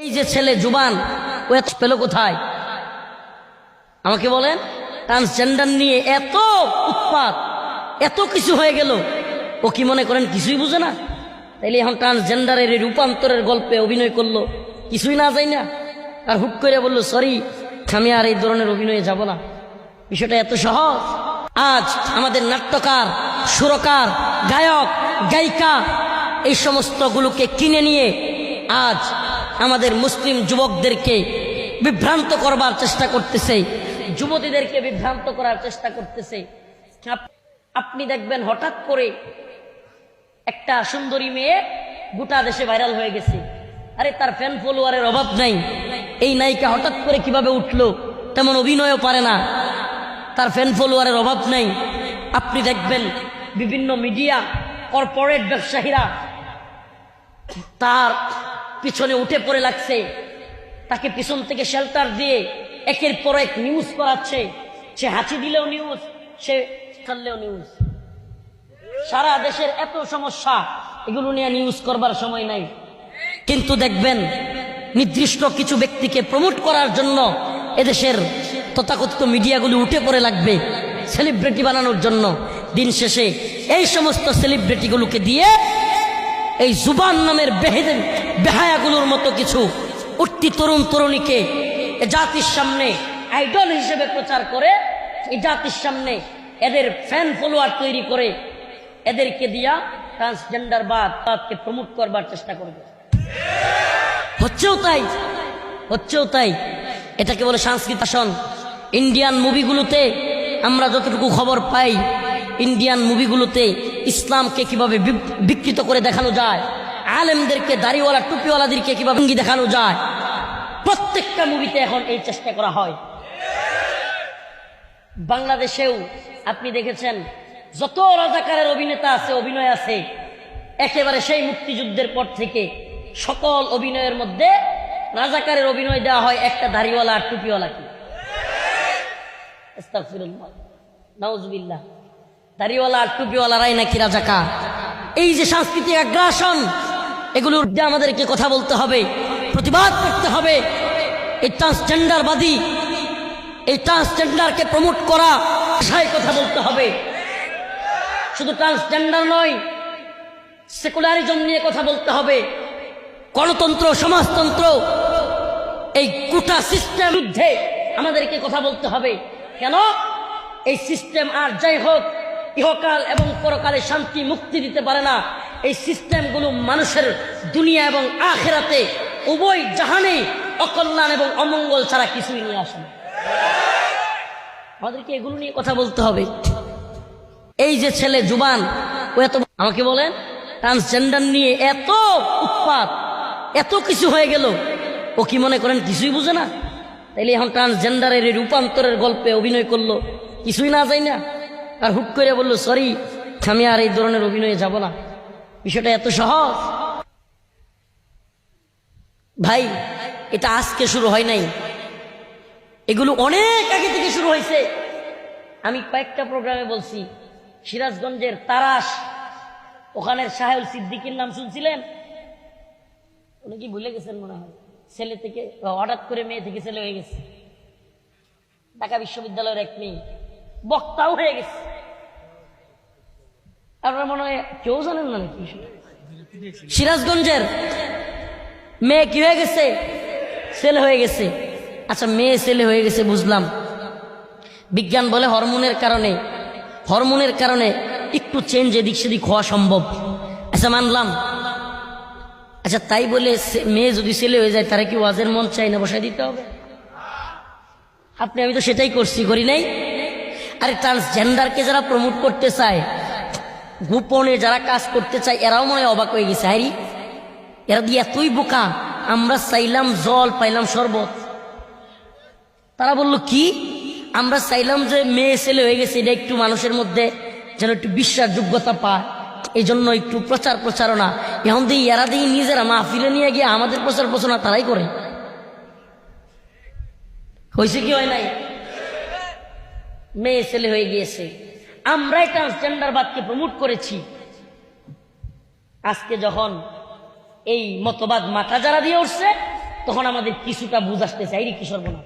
এই যে ছেলে জুবান, ও এত পেল কোথায়? আমাকে বলেন ট্রান্সজেন্ডার নিয়ে এত উৎপাত, এত কিছু হয়ে গেল। ও কি মনে করেন, কিছুই বুঝে না? তাইলে এখন ট্রান্সজেন্ডারের এই রূপান্তরের গল্পে অভিনয় করল। কিছুই না যায় না। আর হুট করে বলল সরি আমি আর এই ধরনের অভিনয়ে যাব না। বিষয়টা এত সহজ। আজ আমাদের নাট্যকার, সুরকার, গায়ক, গায়িকা, এই সমস্তগুলোকে কিনে নিয়ে আজ আমাদের মুসলিম যুবকদেরকে বিভ্রান্ত করবার চেষ্টা করতেছে, যুবতীদেরকে বিভ্রান্ত করার চেষ্টা করতেছে। আপনি দেখবেন হঠাৎ করে একটা সুন্দরী মেয়ে গোটা দেশে ভাইরাল হয়ে গেছে। আরে তার ফ্যান ফলোয়ারের অভাব নাই। এই নায়িকা হঠাৎ করে কীভাবে উঠল, তেমন অভিনয়ও পারে না। তার ফ্যান ফলোয়ারের অভাব নাই। আপনি দেখবেন বিভিন্ন মিডিয়া, কর্পোরেট ব্যবসায়ীরা তার পিছনে উঠে পড়ে লাগছে। তাকে পিছন থেকে শেল্টার দিয়ে একের পর এক নিউজ করাচ্ছে সে হাঁচি দিলেও নিউজ সে ছাড়লেও নিউজ সারা দেশের এত সমস্যা, এগুলো নিয়ে নিউজ করবার সময় নাই। কিন্তু দেখবেন, নির্দিষ্ট কিছু ব্যক্তিকে প্রমোট করার জন্য এদেশের তথাকথিত মিডিয়াগুলি উঠে পড়ে লাগবে সেলিব্রিটি বানানোর জন্য। দিন শেষে এই সমস্ত সেলিব্রিটিগুলোকে দিয়ে এই জুবান নামের বেহেদের বেহায়াগুলোর মতো কিছু উঠতি তরুণ তরুণীকে জাতির সামনে আইডল হিসেবে প্রচার করে, এই জাতির সামনে এদের ফ্যান ফলোয়ার তৈরি করে এদেরকে দিয়া ট্রান্সজেন্ডার বা তাদকে প্রমোট করবার চেষ্টা করবে। হচ্ছেও তাই হচ্ছেও তাই। এটাকে বলে সংস্কৃত আসন। ইন্ডিয়ান মুভিগুলোতে আমরা যতটুকু খবর পাই ইন্ডিয়ান মুভিগুলোতে ইসলামকে কীভাবে বিকৃত করে দেখানো যায়? আলেমদেরকে, দাড়িওয়ালা, টুপিওয়ালাদেরকে কীভাবে ভঙ্গি দেখানো যায়? প্রত্যেকটা মুভিতে এখন এই চেষ্টা করা হয়। বাংলাদেশেও আপনি দেখেছেন, যত রাজাকারের অভিনেতা আছে, অভিনয় আছে, একেবারে সেই মুক্তিযুদ্ধের পর থেকে সকল অভিনয়ের মধ্যে রাজাকারের অভিনয় দেওয়া হয় একটা দাড়িওয়ালা আর টুপিওয়ালাকে। আস্তাগফিরুল্লাহ। দাড়িওয়ালা টুপিওয়ালারাই নাকি রাজাকার। এই যে সাংস্কৃতিক আগ্রাসন, এগুলোর আমাদেরকে কথা বলতে হবে, প্রতিবাদ করতে হবে। এই ট্রান্সজেন্ডারবাদী এই ট্রান্সজেন্ডারকে প্রমোট করা ভাষায় কথা বলতে হবে। শুধু ট্রান্সজেন্ডার নয় সেকুলারিজম নিয়ে কথা বলতে হবে। গণতন্ত্র, সমাজতন্ত্র, এই গোটা সিস্টেম বিরুদ্ধে আমাদেরকে কথা বলতে হবে। কেন? এই সিস্টেম আর যাই হোক ইহকাল এবং পরকালে শান্তি মুক্তি দিতে পারে না। এই সিস্টেমগুলো মানুষের দুনিয়া এবং আখেরাতে উভয় জাহানে অকল্যাণ এবং অমঙ্গল ছাড়া কিছুই নিয়ে আসে না। আমাদেরকে এগুলো নিয়ে কথা বলতে হবে। এই যে ছেলে জুবান, ও এত আমাকে বলেন ট্রান্সজেন্ডার নিয়ে এত উৎপাত, এত কিছু হয়ে গেল, ও কি মনে করেন কিছুই বুঝে না? তাইলে এখন ট্রান্সজেন্ডারের রূপান্তরের গল্পে অভিনয় করল, কিছুই না যায় না। আর হুট করে বলল সরি আমি আর এই ধরনের অভিনয়ে যাব না। বিষয়টা এত সহজ। ভাই, এটা আজকে শুরু হয় নাই। এগুলো অনেক আগে থেকে শুরু হয়েছে। আমি কয়েকটা প্রোগ্রামে বলছি, সিরাজগঞ্জের তারাস ওখানের সাহেল সিদ্দিকির নাম শুনছিলেন? উনি কি ভুলে গেছেন মনে হয়? ছেলে থেকে, হঠাৎ করে মেয়ে থেকে ছেলে হয়ে গেছে। ঢাকা বিশ্ববিদ্যালয়ের এক মেয়ে, বক্তাও হয়ে গেছে। আপনার মনে হয় কেউ জানেন না নাকি সিরাজগঞ্জের মেয়ে কি হয়ে গেছে? ছেলে হয়ে গেছে। আচ্ছা মেয়ে, ছেলে হয়ে গেছে, বুঝলাম। বিজ্ঞান বলে হরমোনের কারণে হরমোনের কারণে একটু চেঞ্জ এদিক সেদিক হওয়া সম্ভব। আচ্ছা মানলাম। আচ্ছা তাই বলে মেয়ে যদি ছেলে হয়ে যায়, তারা কি ওয়াজের মন চাই না বসাই দিতে হবে? আপনি, আমি তো সেটাই করছি, করি নাই। আরে ট্রান্সজেন্ডারকে যারা প্রমোট করতে চায় গোপনে যারা কাজ করতে চায়, এরাও মনে অবাক হয়ে গেছে। হারি এরা দিয়ে এতই বোকা, আমরা চাইলাম জল, পাইলাম শরবত। তারা বলল, কি? আমরা চাইলাম যে মেয়ে ছেলে হয়ে গেছে, এটা একটু মানুষের মধ্যে যেন একটু বিশ্বাসযোগ্যতা পায়। এই জন্য একটু প্রচার প্রচারণা। এখন দিয়ে এরা দিয়ে নিজেরা মাহফিলে নিয়ে গিয়ে আমাদের প্রচার প্রচারণা তারাই করে। হয়েছে কি হয় নাই? মেয়ে ছেলে হয়ে গিয়েছে। আমরাই ট্রান্সজেন্ডারবাদকে প্রমোট করেছি। আজকে যখন এই মতবাদ মাথা যারা দিয়ে উঠছে, তখন আমাদের কিছুটা বুঝ আসতে চাই কি সর্বনা